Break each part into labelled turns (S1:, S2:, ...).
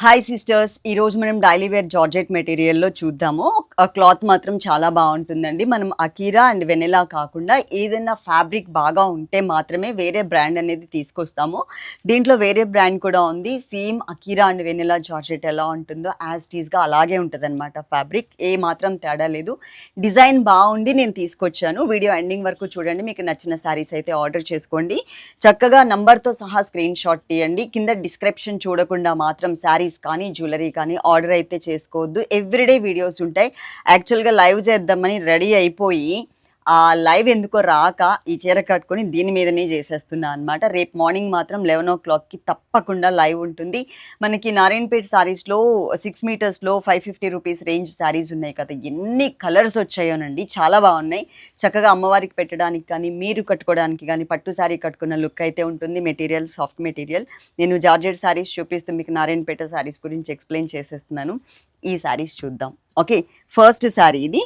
S1: Hi sisters ఈరోజు మనం daily wear georgette మెటీరియల్లో చూద్దాము. ఆ క్లాత్ మాత్రం చాలా బాగుంటుందండి. మనం అకీరా అండ్ వెనెలా కాకుండా ఏదైనా ఫ్యాబ్రిక్ బాగా ఉంటే మాత్రమే వేరే బ్రాండ్ అనేది తీసుకొస్తాము. దీంట్లో వేరే బ్రాండ్ కూడా ఉంది. Same Akira and Vennela georgette ఎలా ఉంటుందో యాజ్ టీజ్గా అలాగే ఉంటుంది అనమాట ఫ్యాబ్రిక్ ఏ మాత్రం తేడా లేదు. డిజైన్ బాగుండి నేను తీసుకొచ్చాను. వీడియో ఎండింగ్ వరకు చూడండి. మీకు నచ్చిన శారీస్ అయితే ఆర్డర్ చేసుకోండి. చక్కగా నంబర్తో సహా స్క్రీన్ షాట్ తీయండి. కింద డిస్క్రిప్షన్ చూడకుండా మాత్రం శారీ శారీస్ కానీ జ్యువెలరీ కానీ ఆర్డర్ అయితే చేసుకోవద్దు. ఎవ్రీడే వీడియోస్ ఉంటాయి. యాక్చువల్గా లైవ్ చేద్దామని రెడీ అయిపోయి ఆ లైవ్ ఎందుకో రాక ఈ చీర కట్టుకొని దీని మీదనే చేసేస్తున్నా అనమాట రేపు మార్నింగ్ మాత్రం లెవెన్ ఓ క్లాక్కి తప్పకుండా లైవ్ ఉంటుంది. మనకి నారాయణపేట శారీస్లో six మీటర్స్లో five fifty rupees range saris ఉన్నాయి కదా. ఎన్ని కలర్స్ వచ్చాయోనండి. చాలా బాగున్నాయి. చక్కగా అమ్మవారికి పెట్టడానికి కానీ మీరు కట్టుకోవడానికి కానీ పట్టు శారీ కట్టుకున్న లుక్ అయితే ఉంటుంది. Material soft material. నేను జార్జెట్ శారీస్ చూపిస్తూ మీకు నారాయణపేట శారీస్ గురించి ఎక్స్ప్లెయిన్ చేసేస్తున్నాను. ఈ శారీస్ చూద్దాం. ఓకే ఫస్ట్ శారీ ఇది.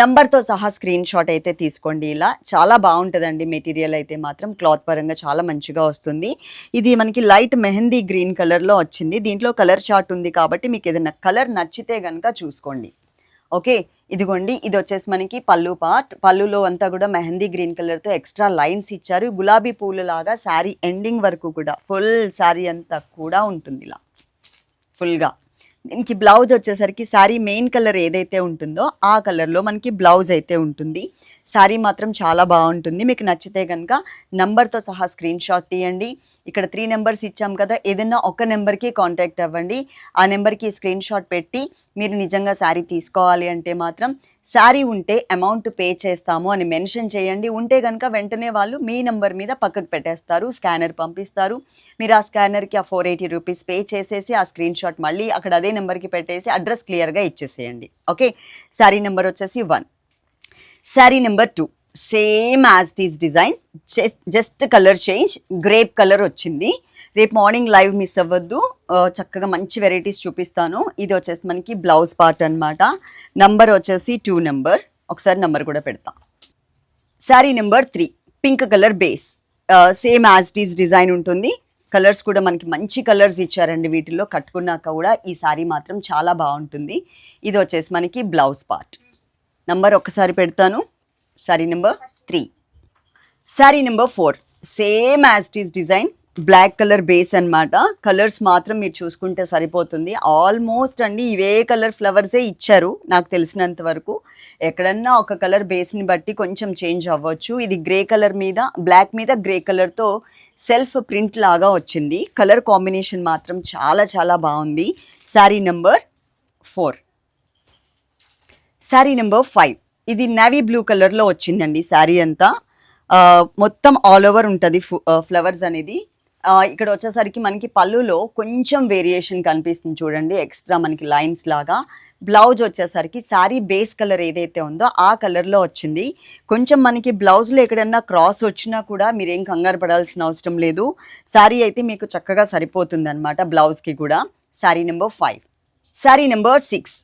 S1: నంబర్తో సహా స్క్రీన్ షాట్ అయితే తీసుకోండి ఇలా. చాలా బాగుంటుందండి మెటీరియల్ అయితే మాత్రం. క్లాత్ పరంగా చాలా మంచిగా వస్తుంది. ఇది మనకి లైట్ మెహందీ గ్రీన్ కలర్లో వచ్చింది. దీంట్లో కలర్ షార్ట్ ఉంది కాబట్టి మీకు ఏదైనా కలర్ నచ్చితే కనుక చూసుకోండి. ఓకే ఇదిగోండి. ఇది వచ్చేసి మనకి పళ్ళు పార్ట్ పళ్ళులో అంతా కూడా మెహందీ గ్రీన్ కలర్తో ఎక్స్ట్రా లైన్స్ ఇచ్చారు. గులాబీ పూలు లాగా శారీ ఎండింగ్ వరకు కూడా ఫుల్ శారీ అంతా కూడా ఉంటుంది ఇలా. ఫుల్గా దీనికి బ్లౌజ్ వచ్చేసరికి శారీ మెయిన్ కలర్ ఏదైతే ఉంటుందో ఆ కలర్లో మనకి బ్లౌజ్ అయితే ఉంటుంది. శారీ మాత్రం చాలా బాగుంటుంది. మీకు నచ్చితే కనుక నంబర్తో సహా స్క్రీన్ షాట్ తీయండి. ఇక్కడ త్రీ నెంబర్స్ ఇచ్చాం కదా ఏదైనా ఒక నెంబర్కి కాంటాక్ట్ అవ్వండి. ఆ నెంబర్కి స్క్రీన్ షాట్ పెట్టి మీరు నిజంగా శారీ తీసుకోవాలి అంటే మాత్రం శారీ ఉంటే అమౌంట్ పే చేస్తాము అని మెన్షన్ చేయండి. ఉంటే కనుక వెంటనే వాళ్ళు మీ నెంబర్ మీద పక్కకు పెట్టేస్తారు స్కానర్ పంపిస్తారు. మీరు ఆ స్కానర్కి ఆ ఫోర్ ఎయిటీ రూపీస్ పే చేసేసి ఆ స్క్రీన్ షాట్ మళ్ళీ అక్కడ అదే నెంబర్కి పెట్టేసి అడ్రస్ క్లియర్గా ఇచ్చేసేయండి. ఓకే శారీ నెంబర్ వచ్చేసి one sari number two same as this design just colour change grape colour వచ్చింది. రేపు మార్నింగ్ లైవ్ మిస్ అవ్వద్దు. చక్కగా మంచి వెరైటీస్ చూపిస్తాను. ఇది వచ్చేసి మనకి బ్లౌజ్ పార్ట్ అన్నమాట. నంబర్ వచ్చేసి టూ నెంబర్ ఒకసారి నంబర్ కూడా పెడతా. Sari number three pink colour base same as this design ఉంటుంది. కలర్స్ కూడా మనకి మంచి కలర్స్ ఇచ్చారండి వీటిల్లో. కట్టుకున్నాక కూడా ఈ శారీ మాత్రం చాలా బాగుంటుంది. ఇది వచ్చేసి మనకి బ్లౌజ్ పార్ట్ నంబర్ ఒకసారి పెడతాను. Sari number three sari number four same as is design black colour base అన్నమాట. కలర్స్ మాత్రం మీరు చూసుకుంటే సరిపోతుంది. ఆల్మోస్ట్ అండి ఇవే కలర్ ఫ్లవర్సే ఇచ్చారు నాకు తెలిసినంత వరకు. ఎక్కడన్నా ఒక కలర్ బేస్ని బట్టి కొంచెం చేంజ్ అవ్వచ్చు. ఇది గ్రే కలర్ మీద బ్లాక్ మీద గ్రే కలర్తో సెల్ఫ్ ప్రింట్ లాగా వచ్చింది. కలర్ కాంబినేషన్ మాత్రం చాలా చాలా బాగుంది. Sari number four sari number five ఇది నేవీ బ్లూ కలర్లో వచ్చిందండి శారీ అంతా. మొత్తం ఆల్ ఓవర్ ఉంటుంది ఫ్లవర్స్ అనేది. ఇక్కడ వచ్చేసరికి మనకి పళ్ళులో కొంచెం వేరియేషన్ కనిపిస్తుంది చూడండి. ఎక్స్ట్రా మనకి లైన్స్ లాగా. బ్లౌజ్ వచ్చేసరికి శారీ బేస్ కలర్ ఏదైతే ఉందో ఆ కలర్లో వచ్చింది. కొంచెం మనకి బ్లౌజ్లో ఎక్కడన్నా క్రాస్ వచ్చినా కూడా మీరేం కంగారు పడాల్సిన అవసరం లేదు. శారీ అయితే మీకు చక్కగా సరిపోతుంది అనమాట బ్లౌజ్కి కూడా. Sari number five sari number six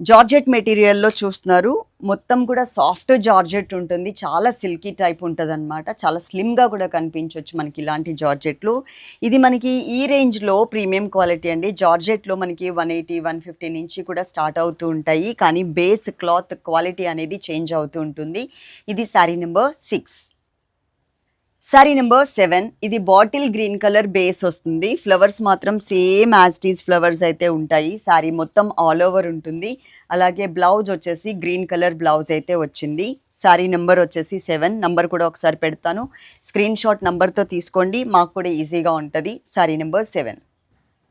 S1: georgette మెటీరియల్లో చూస్తున్నారు. మొత్తం కూడా సాఫ్ట్ జార్జెట్ ఉంటుంది. చాలా సిల్కీ టైప్ ఉంటుంది అనమాట చాలా స్లిమ్గా కూడా కనిపించవచ్చు మనకి ఇలాంటి జార్జెట్లు. ఇది మనకి ఈ రేంజ్లో ప్రీమియం క్వాలిటీ అండి. జార్జెట్లో మనకి వన్ ఎయిటీ వన్ ఫిఫ్టీ నుంచి కూడా స్టార్ట్ అవుతూ ఉంటాయి. కానీ బేస్ క్లాత్ క్వాలిటీ అనేది చేంజ్ అవుతూ ఉంటుంది. ఇది sari number six. Sari number seven ఇది బాటిల్ గ్రీన్ కలర్ బేస్ వస్తుంది. ఫ్లవర్స్ మాత్రం సేమ్ యాజ్టీస్ ఫ్లవర్స్ అయితే ఉంటాయి. సారీ మొత్తం ఆల్ ఓవర్ ఉంటుంది. అలాగే బ్లౌజ్ వచ్చేసి గ్రీన్ కలర్ బ్లౌజ్ అయితే వచ్చింది. సారీ నెంబర్ వచ్చేసి సెవెన్ నంబర్ కూడా ఒకసారి పెడతాను. స్క్రీన్ షాట్ నంబర్తో తీసుకోండి. మాకు కూడా ఈజీగా ఉంటుంది. Sari number seven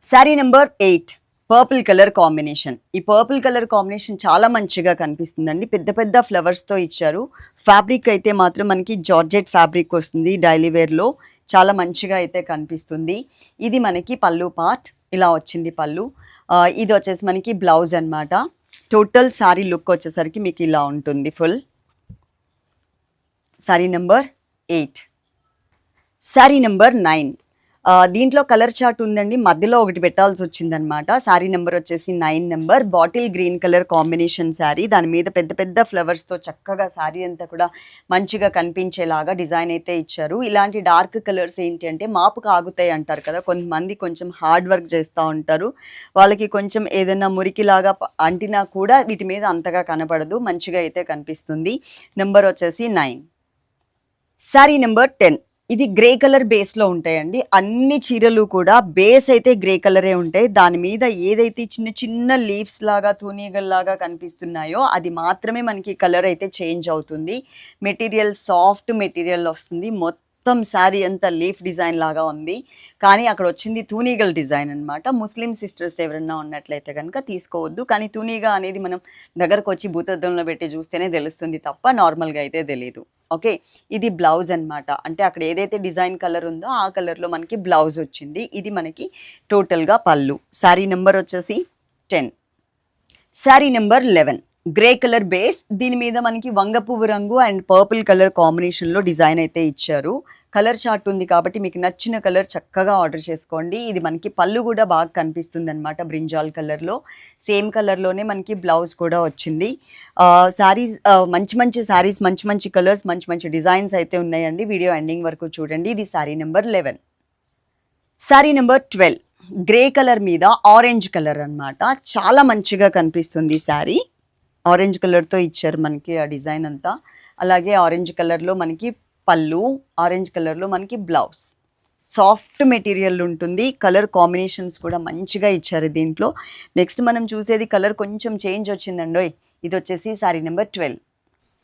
S1: sari number eight purple colour combination ఈ పర్పుల్ కలర్ కాంబినేషన్ చాలా మంచిగా కనిపిస్తుందండి. పెద్ద పెద్ద ఫ్లవర్స్తో ఇచ్చారు. ఫ్యాబ్రిక్ అయితే మాత్రం మనకి జార్జెట్ ఫ్యాబ్రిక్ వస్తుంది డైలీ వేర్లో చాలా మంచిగా అయితే కనిపిస్తుంది. ఇది మనకి పళ్ళు పార్ట్ ఇలా వచ్చింది పళ్ళు. ఇది వచ్చేసి మనకి బ్లౌజ్ అన్నమాట. టోటల్ శారీ లుక్ వచ్చేసరికి మీకు ఇలా ఉంటుంది full sari number eight sari number nine దీంట్లో కలర్ చార్ట్ ఉందండి. మధ్యలో ఒకటి పెట్టాల్సి వచ్చిందనమాట శారీ నెంబర్ వచ్చేసి nine number. Bottle green colour combination sari. దాని మీద పెద్ద పెద్ద ఫ్లవర్స్తో చక్కగా శారీ అంతా కూడా మంచిగా కనిపించేలాగా డిజైన్ అయితే ఇచ్చారు. ఇలాంటి డార్క్ కలర్స్ ఏంటి అంటే మాపుకు ఆగుతాయి అంటారు కదా. కొంతమంది కొంచెం హార్డ్ వర్క్ చేస్తూ ఉంటారు. వాళ్ళకి కొంచెం ఏదైనా మురికిలాగా అంటినా కూడా వీటి మీద అంతగా కనపడదు. మంచిగా అయితే కనిపిస్తుంది. నెంబర్ వచ్చేసి నైన్. Sari number ten. ఇది గ్రే కలర్ బేస్లో ఉంటాయండి. అన్ని చీరలు కూడా బేస్ అయితే గ్రే కలరే ఉంటాయి. దాని మీద ఏదైతే చిన్న చిన్న లీవ్స్ లాగా తూనీగల్లాగా కనిపిస్తున్నాయో అది మాత్రమే మనకి కలర్ అయితే చేంజ్ అవుతుంది. మెటీరియల్ సాఫ్ట్ మెటీరియల్ వస్తుంది. మొత్తం మొత్తం శారీ అంతా లీఫ్ డిజైన్ లాగా ఉంది. కానీ అక్కడ వచ్చింది తూనీగల్ డిజైన్ అన్నమాట. ముస్లిం సిస్టర్స్ ఎవరన్నా ఉన్నట్లయితే కనుక తీసుకోవద్దు. కానీ తూనీగా అనేది మనం దగ్గరకు వచ్చి భూతద్దంలో పెట్టి చూస్తేనే తెలుస్తుంది తప్ప నార్మల్గా అయితే తెలియదు ఓకే? ఇది బ్లౌజ్ అనమాట అంటే అక్కడ ఏదైతే డిజైన్ కలర్ ఉందో ఆ కలర్లో మనకి బ్లౌజ్ వచ్చింది. ఇది మనకి టోటల్గా పళ్ళు. శారీ నెంబర్ వచ్చేసి ten. Sari number eleven. Grey colour base. దీని మీద మనకి వంగ పువ్వు రంగు అండ్ పర్పుల్ కలర్ కాంబినేషన్లో డిజైన్ అయితే ఇచ్చారు. కలర్ చార్ట్ ఉంది కాబట్టి మీకు నచ్చిన కలర్ చక్కగా ఆర్డర్ చేసుకోండి. ఇది మనకి పళ్ళు కూడా బాగా కనిపిస్తుంది అనమాట బ్రింజాల్ కలర్లో. సేమ్ కలర్లోనే మనకి బ్లౌజ్ కూడా వచ్చింది. శారీస్ మంచి మంచి శారీస్ మంచి మంచి కలర్స్ మంచి మంచి డిజైన్స్ అయితే ఉన్నాయండి. వీడియో ఎండింగ్ వరకు చూడండి. ఇది sari number eleven. Sari number twelve. Grey colour మీద ఆరెంజ్ కలర్ అన్నమాట. చాలా మంచిగా కనిపిస్తుంది శారీ ఆరెంజ్ కలర్తో ఇచ్చారు మనకి ఆ డిజైన్ అంతా. అలాగే ఆరెంజ్ కలర్లో మనకి పళ్ళు ఆరెంజ్ కలర్లో మనకి బ్లౌజ్ సాఫ్ట్ మెటీరియల్ ఉంటుంది. కలర్ కాంబినేషన్స్ కూడా మంచిగా ఇచ్చారు దీంట్లో. నెక్స్ట్ మనం చూసేది కలర్ కొంచెం చేంజ్ వచ్చిందండి ఇది వచ్చేసి sari number twelve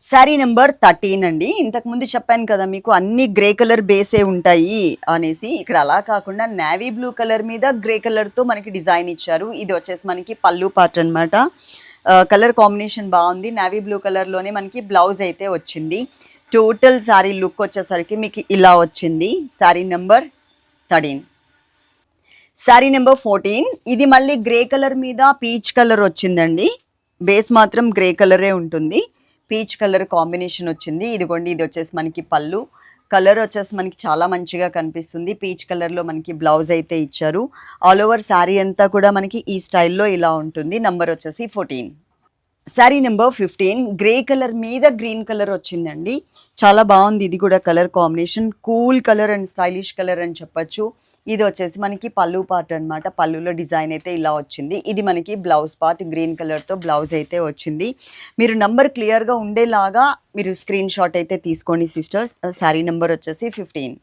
S1: sari number thirteen అండి. ఇంతకుముందు చెప్పాను కదా మీకు అన్ని గ్రే కలర్ బేసే ఉంటాయి అనేసి. ఇక్కడ అలా కాకుండా నేవీ బ్లూ కలర్ మీద గ్రే కలర్తో మనకి డిజైన్ ఇచ్చారు. ఇది వచ్చేసి మనకి పళ్ళు పార్ట్ అనమాట కలర్ కాంబినేషన్ బాగుంది. నేవీ బ్లూ కలర్లోనే మనకి బ్లౌజ్ అయితే వచ్చింది. టోటల్ శారీ లుక్ వచ్చేసరికి మీకు ఇలా వచ్చింది. Sari number thirteen. Sari number fourteen. ఇది మళ్ళీ గ్రే కలర్ మీద పీచ్ కలర్ వచ్చిందండి. బేస్ మాత్రం గ్రే కలరే ఉంటుంది. పీచ్ కలర్ కాంబినేషన్ వచ్చింది. ఇదిగోండి ఇది వచ్చేసి మనకి పళ్ళు. కలర్ వచ్చేసి మనకి చాలా మంచిగా కనిపిస్తుంది. పీచ్ కలర్లో మనకి బ్లౌజ్ అయితే ఇచ్చారు. ఆల్ ఓవర్ శారీ అంతా కూడా మనకి ఈ స్టైల్లో ఇలా ఉంటుంది. నంబర్ వచ్చేసి fourteen. Sari number fifteen grey colour మీద గ్రీన్ కలర్ వచ్చిందండి. చాలా బాగుంది. ఇది కూడా colour combination. Cool colour and stylish colour అని చెప్పొచ్చు. ఇది వచ్చేసి మనకి పళ్ళు పార్ట్ అన్నమాట. పళ్ళులో డిజైన్ అయితే ఇలా వచ్చింది. ఇది మనకి బ్లౌజ్ పార్ట్ గ్రీన్ కలర్తో బ్లౌజ్ అయితే వచ్చింది. మీరు నంబర్ క్లియర్గా ఉండేలాగా మీరు స్క్రీన్ షాట్ అయితే తీసుకోండి సిస్టర్స్. శారీ నెంబర్ వచ్చేసి fifteen.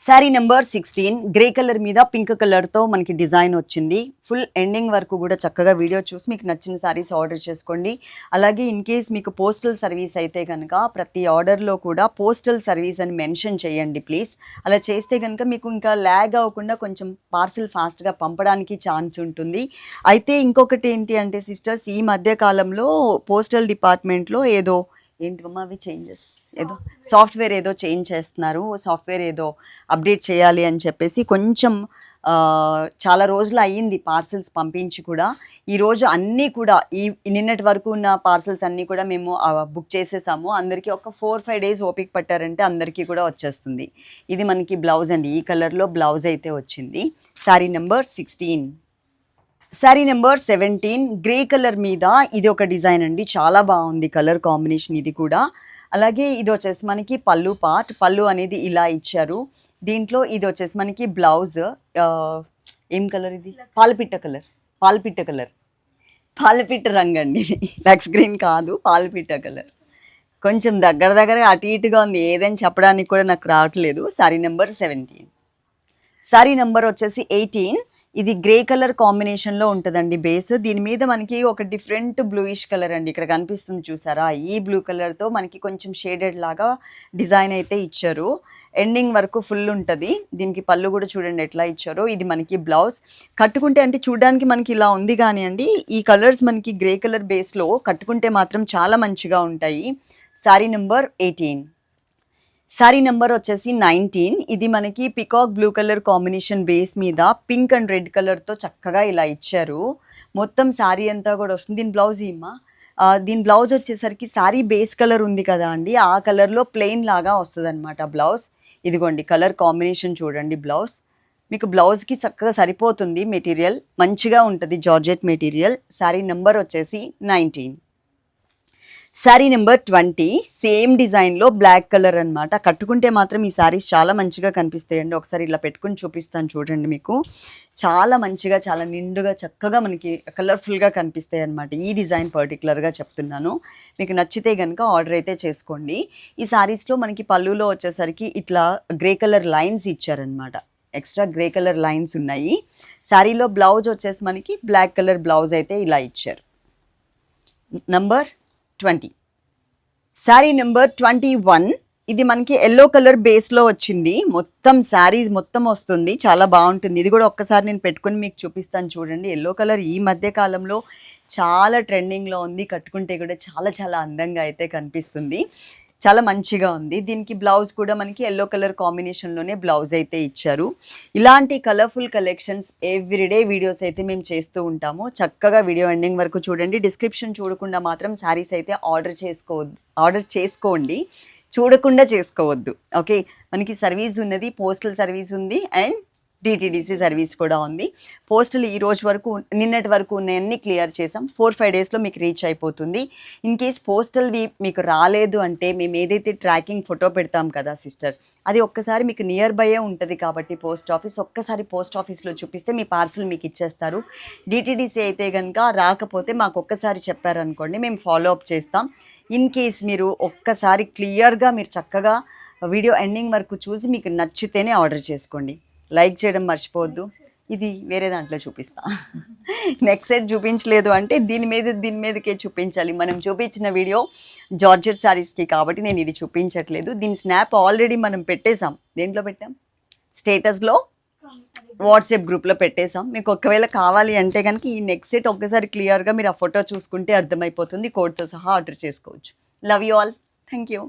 S1: Sari number sixteen grey colour మీద పింక్ కలర్తో మనకి డిజైన్ వచ్చింది. ఫుల్ ఎండింగ్ వరకు కూడా చక్కగా వీడియో చూసి మీకు నచ్చిన శారీస్ ఆర్డర్ చేసుకోండి. అలాగే ఇన్ కేస్ మీకు పోస్టల్ సర్వీస్ అయితే కనుక ప్రతి ఆర్డర్లో కూడా పోస్టల్ సర్వీస్ అని మెన్షన్ చేయండి ప్లీజ్ అలా చేస్తే కనుక మీకు ఇంకా ల్యాగ్ అవ్వకుండా కొంచెం పార్సిల్ ఫాస్ట్గా పంపడానికి ఛాన్స్ ఉంటుంది. అయితే ఇంకొకటి ఏంటి అంటే సిస్టర్స్ ఈ మధ్య కాలంలో పోస్టల్ డిపార్ట్మెంట్లో ఏదో ఏంటివమ్మా అవి చేంజెస్ ఏదో సాఫ్ట్వేర్ ఏదో చేంజ్ చేస్తున్నారు సాఫ్ట్వేర్ ఏదో అప్డేట్ చేయాలి అని చెప్పేసి కొంచెం చాలా రోజులు అయ్యింది పార్సల్స్ పంపించి కూడా. ఈరోజు అన్నీ కూడా ఈ నిన్నటి వరకు ఉన్న పార్సల్స్ అన్నీ కూడా మేము బుక్ చేసేసాము. అందరికీ ఒక ఫోర్ ఫైవ్ డేస్ ఓపిక పట్టారంటే అందరికీ కూడా వచ్చేస్తుంది. ఇది మనకి బ్లౌజ్ అండి. ఈ కలర్లో బ్లౌజ్ అయితే వచ్చింది. Sari number sixteen sari number seventeen grey colour మీద ఇది ఒక డిజైన్ అండి. చాలా బాగుంది కలర్ కాంబినేషన్ ఇది కూడా. అలాగే ఇది వచ్చేసి మనకి పళ్ళు పార్ట్ పళ్ళు అనేది ఇలా ఇచ్చారు. దీంట్లో ఇది వచ్చేసి మనకి బ్లౌజ్ ఏం కలర్ ఇది? పాలపిట్ట కలర్ పాలపిట్ట కలర్. పాలపిట్ట రంగు అండి. ఇది లక్స్ గ్రీన్ కాదు పాలపిట్ట కలర్. కొంచెం దగ్గర దగ్గర అటు ఇటుగా ఉంది. ఏదని చెప్పడానికి కూడా నాకు రావట్లేదు. Sari number seventeen. Sari number వచ్చేసి ఎయిటీన్. ఇది గ్రే కలర్ కాంబినేషన్లో ఉంటుందండి బేస్. దీని మీద మనకి ఒక డిఫరెంట్ బ్లూయిష్ కలర్ అండి. ఇక్కడ కనిపిస్తుంది చూసారా? ఈ బ్లూ కలర్తో మనకి కొంచెం షేడెడ్ లాగా డిజైన్ అయితే ఇచ్చారు. ఎండింగ్ వరకు ఫుల్ ఉంటుంది. దీనికి పళ్ళు కూడా చూడండి ఎట్లా ఇచ్చారో. ఇది మనకి బ్లౌజ్. కట్టుకుంటే అంటే చూడడానికి మనకి ఇలా ఉంది కానీ అండి ఈ కలర్స్ మనకి గ్రే కలర్ బేస్లో కట్టుకుంటే మాత్రం చాలా మంచిగా ఉంటాయి. Sari number eighteen. Sari number వచ్చేసి నైన్టీన్ ఇది మనకి peacock blue colour combination base మీద పింక్ అండ్ రెడ్ కలర్తో చక్కగా ఇలా ఇచ్చారు. మొత్తం శారీ అంతా కూడా వస్తుంది. దీని బ్లౌజ్ ఇమ్మా దీని బ్లౌజ్ వచ్చేసరికి శారీ బేస్ కలర్ ఉంది కదా అండి. ఆ కలర్లో ప్లెయిన్ లాగా వస్తుంది అనమాట బ్లౌజ్ ఇదిగోండి కలర్ కాంబినేషన్ చూడండి బ్లౌజ్ మీకు బ్లౌజ్కి చక్కగా సరిపోతుంది మెటీరియల్ మంచిగా ఉంటుంది జార్జెట్ మెటీరియల్ శారీ నెంబర్ వచ్చేసి nineteen sari number twenty same డిజైన్లో బ్లాక్ కలర్ అన్నమాట. కట్టుకుంటే మాత్రం ఈ శారీస్ చాలా మంచిగా కనిపిస్తాయండి. ఒకసారి ఇలా పెట్టుకుని చూపిస్తాను చూడండి మీకు. చాలా మంచిగా చాలా నిండుగా చక్కగా మనకి కలర్ఫుల్గా కనిపిస్తాయి అనమాట ఈ డిజైన్ పర్టికులర్గా చెప్తున్నాను. మీకు నచ్చితే కనుక ఆర్డర్ అయితే చేసుకోండి. ఈ శారీస్లో మనకి పళ్ళులో వచ్చేసరికి ఇట్లా గ్రే కలర్ లైన్స్ ఇచ్చారనమాట ఎక్స్ట్రా గ్రే కలర్ లైన్స్ ఉన్నాయి. శారీలో బ్లౌజ్ వచ్చేసి మనకి బ్లాక్ కలర్ బ్లౌజ్ అయితే ఇలా ఇచ్చారు. Number twenty. Sari number twenty one ఇది మనకి ఎల్లో కలర్ బేస్లో వచ్చింది. మొత్తం శారీ మొత్తం వస్తుంది. చాలా బాగుంటుంది. ఇది కూడా ఒక్కసారి నేను పెట్టుకుని మీకు చూపిస్తాను చూడండి. ఎల్లో కలర్ ఈ మధ్య కాలంలో చాలా ట్రెండింగ్లో ఉంది. కట్టుకుంటే కూడా చాలా చాలా అందంగా అయితే కనిపిస్తుంది. చాలా మంచిగా ఉంది. దీనికి బ్లౌజ్ కూడా మనకి ఎల్లో కలర్ కాంబినేషన్లోనే బ్లౌజ్ అయితే ఇచ్చారు. ఇలాంటి కలర్ఫుల్ కలెక్షన్స్ ఎవ్రీడే వీడియోస్ అయితే మేము చేస్తూ ఉంటాము. చక్కగా వీడియో ఎండింగ్ వరకు చూడండి. డిస్క్రిప్షన్ చూడకుండా మాత్రం శారీస్ అయితే ఆర్డర్ చేసుకోవద్దు ఆర్డర్ చేసుకోండి. చూడకుండా చేసుకోవద్దు. ఓకే మనకి సర్వీస్ ఉన్నది పోస్టల్ సర్వీస్ ఉంది అండ్ డిటీడీసీ సర్వీస్ కూడా ఉంది. పోస్టులు ఈ రోజు వరకు నిన్నటి వరకు ఉన్నాయన్నీ క్లియర్ చేసాం ఫోర్ ఫైవ్ డేస్లో మీకు రీచ్ అయిపోతుంది. ఇన్ కేస్ పోస్టల్వి మీకు రాలేదు అంటే మేము ఏదైతే ట్రాకింగ్ ఫోటో పెడతాం కదా సిస్టర్ అది ఒక్కసారి మీకు నియర్ బైయే ఉంటుంది కాబట్టి పోస్ట్ ఆఫీస్ ఒక్కసారి పోస్ట్ ఆఫీస్లో చూపిస్తే మీ పార్సల్ మీకు ఇచ్చేస్తారు. డిటీడీసీ అయితే కనుక రాకపోతే మాకు ఒక్కసారి చెప్పారనుకోండి మేము ఫాలో అప్ చేస్తాం. ఇన్ కేస్ మీరు ఒక్కసారి క్లియర్గా మీరు చక్కగా వీడియో ఎండింగ్ వరకు చూసి మీకు నచ్చితేనే ఆర్డర్ చేసుకోండి. లైక్ చేయడం మర్చిపోవద్దు. ఇది వేరే దాంట్లో చూపిస్తా. నెక్స్ట్ సెట్ చూపించలేదు అంటే దీని మీద దీని మీదకే చూపించాలి. మనం చూపించిన వీడియో జార్జెట్ శారీస్కి కాబట్టి నేను ఇది చూపించట్లేదు. దీని స్నాప్ ఆల్రెడీ మనం పెట్టేశాం. దేంట్లో పెట్టాం? స్టేటస్లో? వాట్సాప్ గ్రూప్లో పెట్టేశాం. మీకు ఒకవేళ కావాలి అంటే కనుక ఈ నెక్స్ట్ సెట్ ఒక్కసారి క్లియర్గా మీరు ఆ ఫోటో చూసుకుంటే అర్థమైపోతుంది. కోడ్తో సహా ఆర్డర్ చేసుకోవచ్చు. Love you all thank you